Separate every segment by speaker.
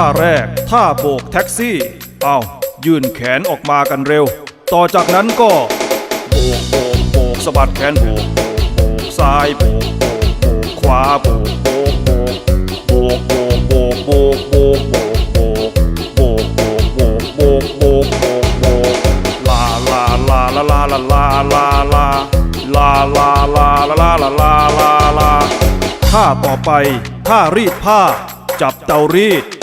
Speaker 1: ท่าแรก ท่าโบกแท็กซี่ เอายื่นแขนออกมากันเร็ว ต่อจากนั้นก็ โบกโบกโบกสะบัดแขนโบกโบกโบกซ้ายโบกโบกโบกขวาโบกโบกโบกโบกโบกโบกโบกโบกโบกโบกโบกโบกโบกโบกโบกโบกโบกลาลาลาลาลาลาลาลาลาลาลาลาลาลาลาลาลาลาท่าต่อไปท่ารีดผ้า จับเตารีด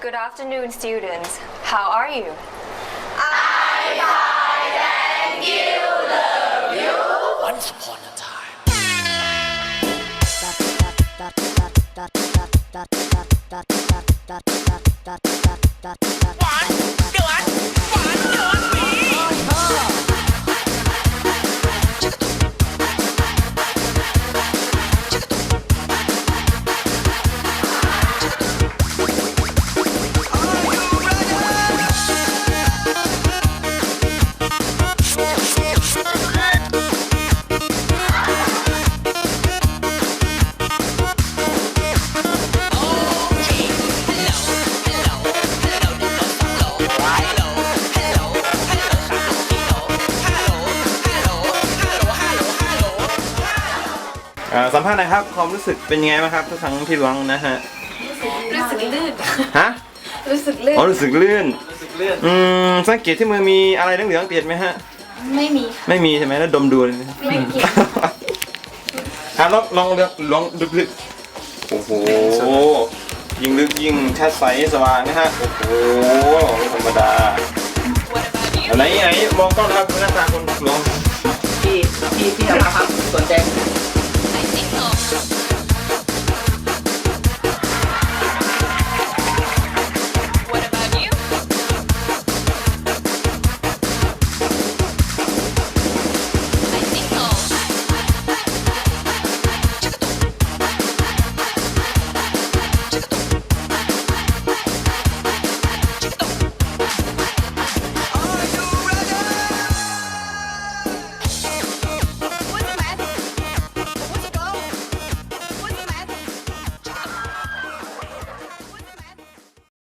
Speaker 2: Good afternoon, students. How are you? I'm fine, thank you. Love you.
Speaker 3: Once upon a time.
Speaker 4: What? สัมภาษณ์หนะครับความรู้สึกเป็นยังไงบ้างครับทุกครั้งที่ร้องนะฮะ
Speaker 2: รู้สึกลื่น
Speaker 4: ฮะ
Speaker 2: รู้สึกลื่น
Speaker 4: อ๋อรู้สึกลื่น อืมสังเกตที่มือมีอะไรเหลืองๆติดไหมฮะ
Speaker 2: ไม่มี
Speaker 4: ไม่มีใช่ไหมแล้วดมดูเลยนะ
Speaker 2: ไม่เกี่ยว
Speaker 4: ครับลองลองลองลองลึกๆโอ้โหยิ่งลึกยิ่งชัดใสสว่างนะฮะโอ้โหไม่ธรรมดาไหนไหนมองกล้องนะครับหน้าตาคนลอง
Speaker 5: พี่พี่พี่ธรรมะครับส